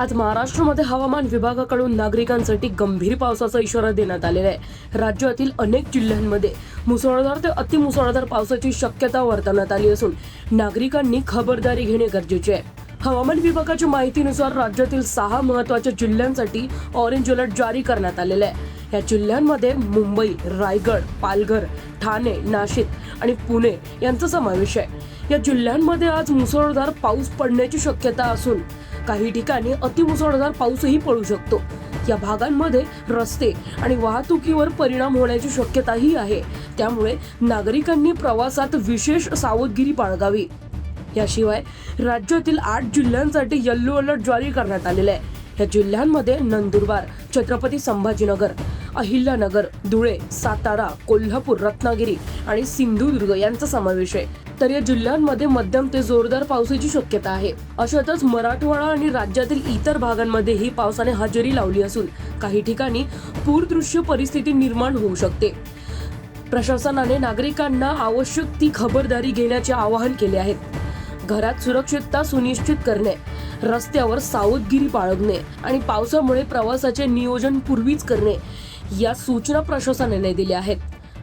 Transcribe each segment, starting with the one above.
आज महाराष्ट्रामध्ये हवामान विभागाकडून नागरिकांसाठी गंभीर पावसाचा इशारा देण्यात आलेला आहे. राज्यातील अनेक जिल्ह्यांमध्ये मुसळधार ते अतिमुसळधार पावसाची शक्यता वर्तवण्यात आली असून नागरिकांनी खबरदारी घेणे गरजेचे आहे. हवामान विभागाच्या माहितीनुसार राज्यातील सहा महत्त्वाच्या जिल्ह्यांसाठी ऑरेंज अलर्ट जारी करण्यात आलेला आहे. या जिल्ह्यांमध्ये मुंबई रायगड पालघर ठाणे नाशिक आणि पुणे यांचा समावेश आहे. या जिल्ह्यांमध्ये आज मुसळधार पाऊस पडण्याची शक्यता असून काही ठिकाणी अतिमुसळधार पाऊसही पडू शकतो. या भागांमध्ये रस्ते आणि वाहतुकीवर परिणाम होण्याची शक्यताही आहे. त्यामुळे नागरिकांनी प्रवासात विशेष सावधगिरी बाळगावी. याशिवाय राज्यातील आठ जिल्ह्यांसाठी येल्लो अलर्ट जारी करण्यात आलेला आहे. या जिल्ह्यांमध्ये नंदुरबार छत्रपती संभाजीनगर अहिल्यानगर धुळे सातारा कोल्हापूर रत्नागिरी आणि सिंधुदुर्ग यांचा समावेश आहे. तर या जिल्ह्यांमध्ये मध्यम ते जोरदार पावसाची शक्यता आहे. अशातच मराठवाडा आणि राज्यातील इतर भागांमध्येही पावसाने हजेरी लावली असून काही ठिकाणी पूरदृश्य परिस्थिती निर्माण होऊ शकते. प्रशासनाने नागरिकांना आवश्यक ती खबरदारी घेण्याचे आवाहन केले आहे. घरात सुरक्षितता सुनिश्चित करणे रस्त्यावर सावधगिरी बाळगणे आणि पावसामुळे प्रवासाचे नियोजन पूर्वीच करणे या सूचना प्रशासनाने दिल्या आहेत.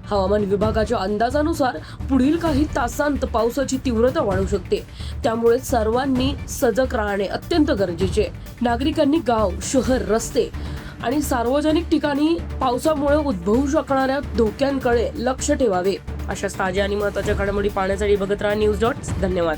हवामान विभागाच्या अंदाजानुसार पुढील काही तासांत पावसाची तीव्रता वाढू शकते. त्यामुळे सर्वांनी सजग राहणे अत्यंत गरजेचे. नागरिकांनी गाव शहर रस्ते आणि सार्वजनिक ठिकाणी पावसामुळे उद्भवू शकणाऱ्या धोक्यांकडे लक्ष ठेवावे. अशा ताज्या आणि महत्त्वाच्या घडामोडी पाहण्यासाठी बघत राहा न्यूज डॉट धन्यवाद.